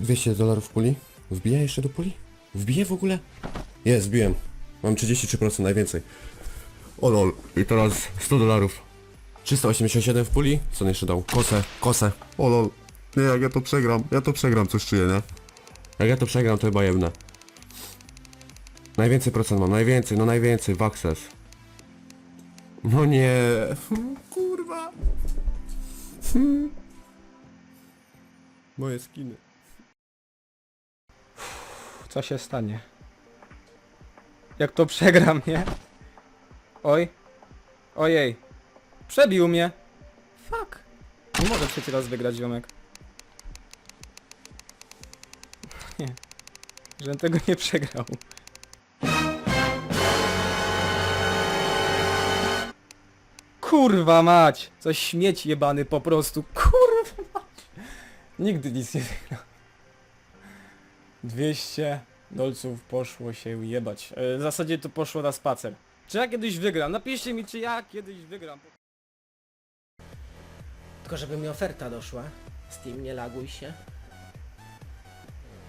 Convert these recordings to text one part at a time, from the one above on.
200 dolarów puli. Wbija jeszcze do puli? Wbije w ogóle? Jest, wbiłem. Mam 33%, najwięcej. O lol. I teraz 100 dolarów. 387 w puli. Co on jeszcze dał? Kosę, kosę. O lol. Nie, jak ja to przegram, ja to przegram, coś czuję, nie? Jak ja to przegram, to chyba jebnę. Najwięcej procent mam, najwięcej, no najwięcej, w access. No nie, kurwa. Moje skiny. Co się stanie? Jak to przegram, nie? Oj. Ojej. Przebił mnie. Fuck. Nie mogę trzeci raz wygrać, ziomek. Nie. Żebym tego nie przegrał. Kurwa mać! Coś śmieć jebany po prostu. Kurwa mać! Nigdy nic nie wygrał. 200 dolców poszło się jebać. E, W zasadzie to poszło na spacer. Czy ja kiedyś wygram? Napiszcie mi, czy ja kiedyś wygram. Tylko żeby mi oferta doszła. Steam, nie laguj się.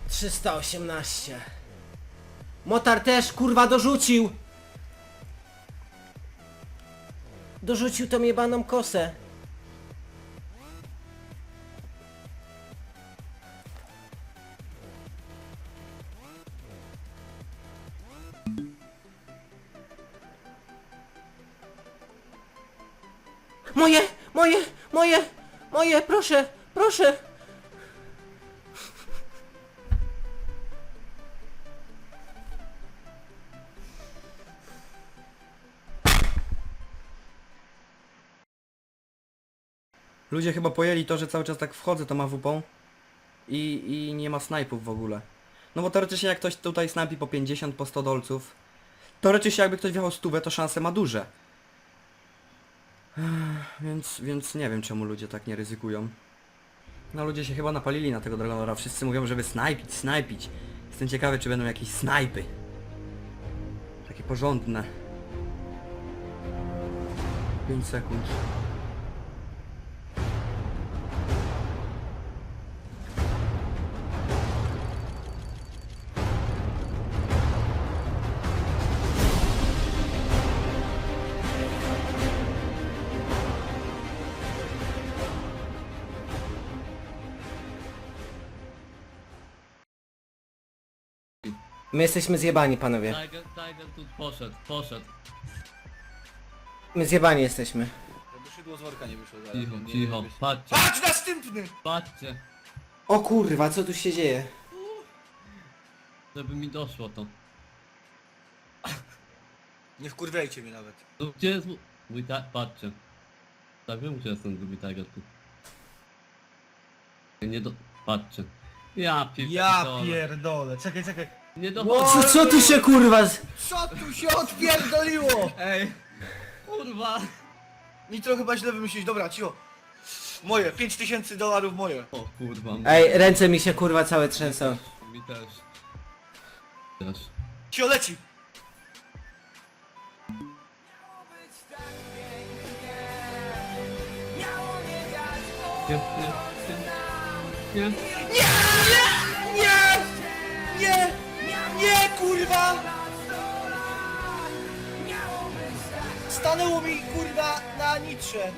318. Motar też, kurwa, dorzucił! Dorzucił tą jebaną kosę. Moje, moje, moje, moje, proszę, proszę. Ludzie chyba pojęli to, że cały czas tak wchodzę tą AWP i, i nie ma snajpów w ogóle. No bo teoretycznie jak ktoś tutaj snajpi po 50, po 100 dolców, teoretycznie jakby ktoś wjechał stówę, to szanse ma duże. Więc, więc nie wiem czemu ludzie tak nie ryzykują. No ludzie się chyba napalili na tego Dragonora. Wszyscy mówią, żeby snajpić, snajpić. Jestem ciekawy, czy będą jakieś snajpy. Takie porządne. 5 sekund. My jesteśmy zjebani, panowie. Tiger, Tiger tu poszedł, poszedł. My zjebani jesteśmy. Żeby szydło z worka nie wyszło zaraz. Cicho, nie- nie- cicho, nie- patrzcie, Patrz następny! patrzcie, O kurwa, co tu się dzieje? żeby mi doszło to. Nie wkurwiajcie mnie nawet. No gdzie jest mój- mój ta... patrzcie. Tak wiem, gdzie jest ten drugi Tiger tu. Nie do... patrzcie. Ja pierdolę. Ja pierdolę, czekaj, czekaj. Nie do... Co, co tu się kurwa z... Co tu się odpierdoliło? Ej! Kurwa! Nitro chyba źle wymyślić. Dobra, cicho. Moje, 5000 dolarów moje. O kurwa. Ej, ręce mi się kurwa całe trzęsą. Mi też. Też. Cicho leci. Nie, nie, nie. Nie! Nie! Nie! Nie, kurwa! Stanęło mi, kurwa, na nitrze.